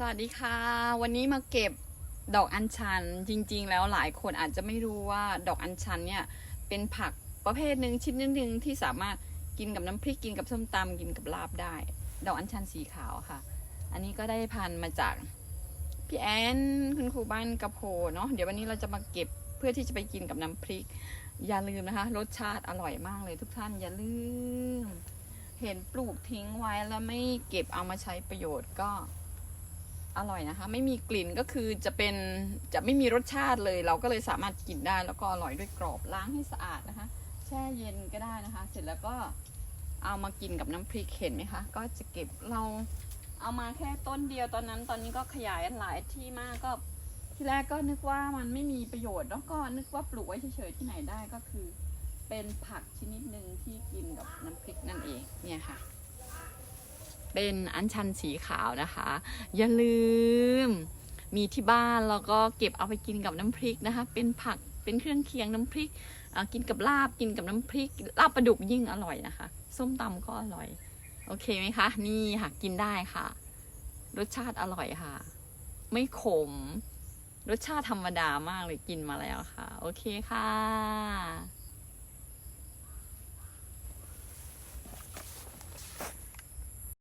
สวัสดีค่ะ วันนี้มาเก็บดอกอัญชันจริง ๆ แล้วหลายคนอาจจะไม่รู้ว่าดอกอัญชันเนี่ยเป็นผักประเภทหนึ่งชิ้นหนึ่งที่สามารถกินกับน้ำพริกกินกับส้มตำกินกับลาบได้ ดอกอัญชันสีขาวค่ะ อันนี้ก็ได้พันมาจากพี่แอนคุณครูบ้านกระโพเนาะเดี๋ยววันนี้เราจะมาเก็บเพื่อที่จะไปกินกับน้ำพริก อย่าลืมนะคะ รสชาติอร่อยมากเลยทุกท่านอย่าลืม เห็นปลูกทิ้งไว้แล้วไม่เก็บเอามาใช้ประโยชน์ก็ อร่อยนะคะ ไม่มีกลิ่นก็คือจะเป็นจะไม่มีรสชาติเลย เราก็เลยสามารถกินได้แล้วก็อร่อยด้วยกรอบล้างให้สะอาดนะคะ แช่เย็นก็ได้นะคะ เสร็จแล้วก็เอามากินกับน้ำพริกเห็นไหมคะ ก็จะเก็บเราเอามาแค่ต้นเดียวตอนนั้นตอนนี้ก็ขยายหลายที่มากก็ที่แรกก็นึกว่ามันไม่มีประโยชน์แล้วก็นึกว่าปลูกไว้เฉยๆที่ไหนได้ก็คือ เป็นผักชนิดหนึ่งที่กินกับน้ำพริกนั่นเองเนี่ยค่ะ เป็นอัญชันสีขาวนะคะ อย่าลืมมีที่บ้านแล้วก็เก็บเอาไปกินกับน้ำพริกนะคะ เป็นผักเป็นเครื่องเคียงน้ำพริกกินกับลาบกินกับน้ำพริกลาบปลาดุกยิ่งอร่อยนะคะ ส้มตำก็อร่อย โอเคไหมคะ นี่ค่ะกินได้ค่ะ รสชาติอร่อยค่ะ ไม่ขม รสชาติธรรมดามากเลยกินมาแล้วค่ะ โอเคค่ะ